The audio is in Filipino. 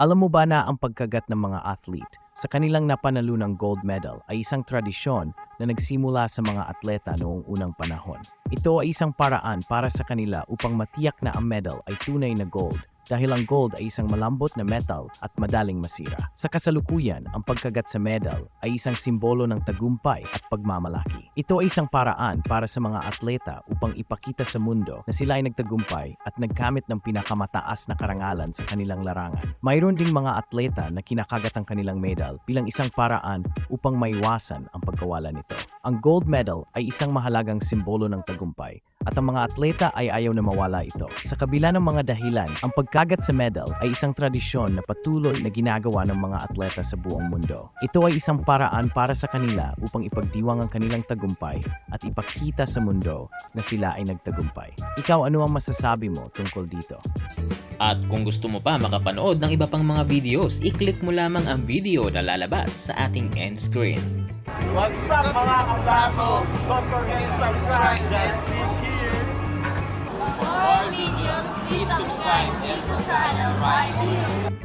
Alam mo ba na ang pagkagat ng mga athlete sa kanilang napanalunang gold medal ay isang tradisyon na nagsimula sa mga atleta noong unang panahon. Ito ay isang paraan para sa kanila upang matiyak na ang medal ay tunay na gold dahil ang gold ay isang malambot na metal at madaling masira. Sa kasalukuyan, ang pagkagat sa medal ay isang simbolo ng tagumpay at pagmamalaki. Ito ay isang paraan para sa mga atleta upang ipakita sa mundo na sila ay nagtagumpay at nagkamit ng pinakamataas na karangalan sa kanilang larangan. Mayroon ding mga atleta na kinakagat ang kanilang medal bilang isang paraan upang maiwasan ang pagkawala nito. Ang gold medal ay isang mahalagang simbolo ng tagumpay at ang mga atleta ay ayaw na mawala ito. Sa kabila ng mga dahilan, ang pagkagat sa medal ay isang tradisyon na patuloy na ginagawa ng mga atleta sa buong mundo. Ito ay isang paraan para sa kanila upang ipagdiwang ang kanilang tagumpay at ipakita sa mundo na sila ay nagtagumpay. Ikaw ano ang masasabi mo tungkol dito? At kung gusto mo pa makapanood ng iba pang mga videos, i-click mo lamang ang video na lalabas sa ating end screen. What's up mga kabago? Don't forget to subscribe. Just time is kind of rising.